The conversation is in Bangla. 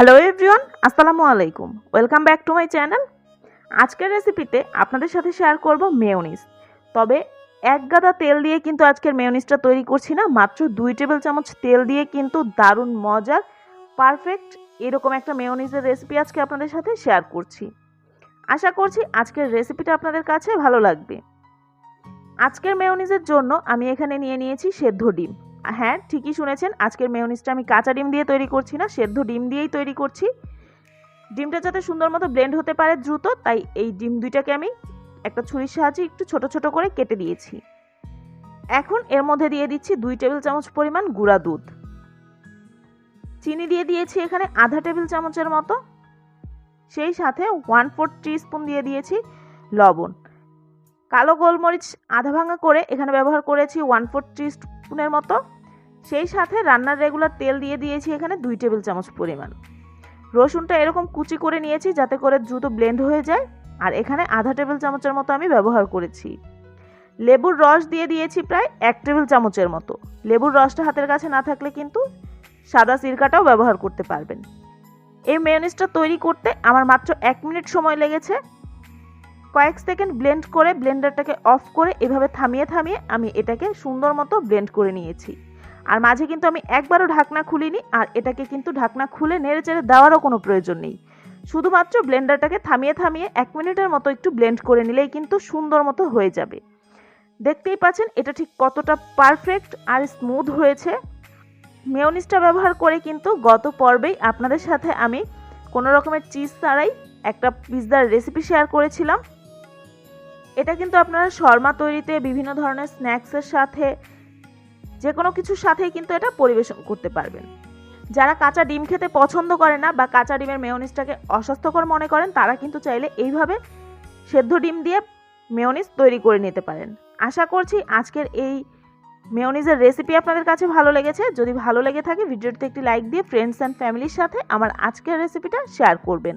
হ্যালো এভরিওয়ান আসসালামু আলাইকুম। Welcome back to my channel আজকের রেসিপিতে আপনাদের সাথে শেয়ার করব মেয়োনিজ তবে এক গাদা তেল দিয়ে কিন্তু আজকের মেয়োনিজটা তৈরি করছি না, মাত্র দুই টেবিল চামচ তেল দিয়ে কিন্তু দারুণ মজার পারফেক্ট এরকম একটা মেয়োনিজের রেসিপি আজকে আপনাদের সাথে শেয়ার করছি। আশা করছি আজকের রেসিপিটা আপনাদের কাছে ভালো লাগবে। আজকের মেয়োনিজের জন্য আমি এখানে নিয়ে নিয়েছি সেদ্ধ ডিম। হ্যাঁ ঠিকই শুনেছেন। আজকের মেয়োনিজটা আমি কাঁচা ডিম দিয়ে তৈরি করছি না, সেদ্ধ ডিম দিয়েই তৈরি করছি। ডিমটা যাতে সুন্দর মতো ব্লেন্ড হতে পারে দ্রুত, তাই এই ডিম দুইটাকে আমি একটা ছুরির সাহায্যে একটু ছোট ছোট করে কেটে দিয়েছি। এখন এর মধ্যে দিয়ে দিচ্ছি দুই টেবিল চামচ পরিমাণ গুঁড়া দুধ। চিনি দিয়ে দিয়েছি এখানে আধা টেবিল চামচের মতো। সেই সাথে ওয়ান ফোর স্পুন দিয়ে দিয়েছি লবণ। কালো গোলমরিচ আধা ভাঙা করে এখানে ব্যবহার করেছি ওয়ান ফোর স্পুনের মতো। সেই সাথে রান্নার রেগুলার তেল দিয়ে দিয়েছি এখানে দুই টেবিল চামচ পরিমাণ। রসুনটা এরকম কুচি করে নিয়েছি যাতে করে দ্রুত ব্লেন্ড হয়ে যায়। আর এখানে আধা টেবিল চামচের মতো আমি ব্যবহার করেছি। লেবুর রস দিয়ে দিয়েছি প্রায় এক টেবিল চামচের মতো। লেবুর রসটা হাতের কাছে না থাকলে কিন্তু সাদা সিরকাটাও ব্যবহার করতে পারবেন। এই মেয়নিজটা তৈরি করতে আমার মাত্র এক মিনিট সময় লেগেছে। কয়েক সেকেন্ড ব্লেন্ড করে ব্লেন্ডারটাকে অফ করে এভাবে থামিয়ে থামিয়ে আমি এটাকে সুন্দর মতো ব্লেন্ড করে নিয়েছি। আর মাঝে কিন্তু আমি একবারও ঢাকনা খুলিনি, আর এটাকে কিন্তু ঢাকনা খুলে নেড়ে চেড়ে দেওয়ারও কোনো প্রয়োজন নেই। শুধুমাত্র ব্লেন্ডারটাকে থামিয়ে থামিয়ে এক মিনিটের মতো একটু ব্লেন্ড করে নিলেই কিন্তু সুন্দর মতো হয়ে যাবে। দেখতেই পাচ্ছেন, এটা ঠিক কতটা পারফেক্ট আর স্মুথ হয়েছে। মেয়নিজটা ব্যবহার করে কিন্তু গত পর্বেই আপনাদের সাথে আমি কোনো রকমের চিজ ছাড়াই একটা পিৎজার রেসিপি শেয়ার করেছিলাম। এটা কিন্তু আপনারা শর্মা তৈরিতে বিভিন্ন ধরনের স্ন্যাক্সের সাথে যে কোনো কিছুর সাথেই কিন্তু এটা পরিবেশন করতে পারবেন। যারা কাঁচা ডিম খেতে পছন্দ করে না বা কাঁচা ডিমের মেয়নিজটাকে অস্বাস্থ্যকর মনে করেন, তারা কিন্তু চাইলে এইভাবে সেদ্ধ ডিম দিয়ে মেয়নিজ তৈরি করে নিতে পারেন। আশা করছি আজকের এই মেয়নিজের রেসিপি আপনাদের কাছে ভালো লেগেছে। যদি ভালো লেগে থাকে ভিডিওটিতে একটি লাইক দিয়ে ফ্রেন্ডস অ্যান্ড ফ্যামিলির সাথে আমার আজকের রেসিপিটা শেয়ার করবেন।